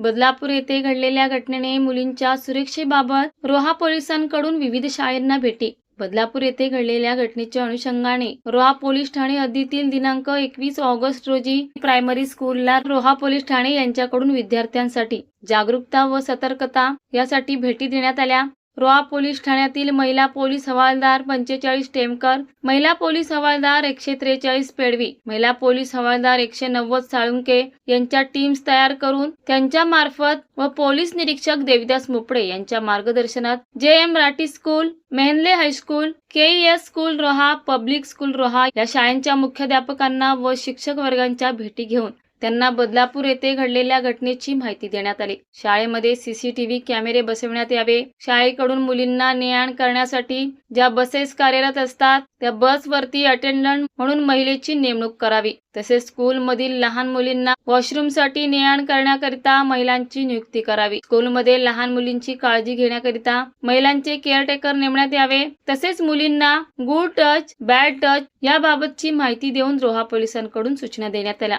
बदलापूर येथे घडलेल्या घटनेने मुलींच्या सुरक्षेबाबत रोहा पोलिसांकडून विविध शाळांना भेटी. बदलापूर येथे घडलेल्या घटनेच्या अनुषंगाने रोहा पोलीस ठाणे हद्दीतील दिनांक एकवीस ऑगस्ट रोजी प्रायमरी स्कूलला रोहा पोलीस ठाणे यांच्याकडून विद्यार्थ्यांसाठी जागरूकता व सतर्कता यासाठी भेटी देण्यात आल्या. रोहा पोलीस ठाण्यातील महिला पोलीस हवालदार पंचेचाळीस टेमकर महिला पोलीस हवालदार एकशे त्रेचाळीस पेडवी महिला पोलीस हवालदार एकशे नव्वद साळुंके यांच्या टीम्स तयार करून त्यांच्या मार्फत व पोलीस निरीक्षक देविदास मुपडे यांच्या मार्गदर्शनात J M Rathi school मेहनले high school K S school Roha public school Roha या शाळांच्या मुख्याध्यापकांना व शिक्षक वर्गांच्या भेटी घेऊन त्यांना बदलापूर येथे घडलेल्या घटनेची माहिती देण्यात आली. शाळेमध्ये सीसीटीव्ही कॅमेरे बसवण्यात यावे. शाळेकडून मुलींना ने आण करण्यासाठी ज्या बसेस कार्यरत असतात त्या बसवरती अटेंडंट म्हणून महिलेची नेमणूक करावी. तसेच स्कूलमधील लहान मुलींना वॉशरूमसाठी ने आण करण्याकरिता महिलांची नियुक्ती करावी. स्कूलमध्ये लहान मुलींची काळजी घेण्याकरिता महिलांचे केअरटेकर नेमण्यात यावे. तसेच मुलींना गुड टच बॅड टच याबाबतची माहिती देऊन रोहा पोलिसांकडून सूचना देण्यात आल्या.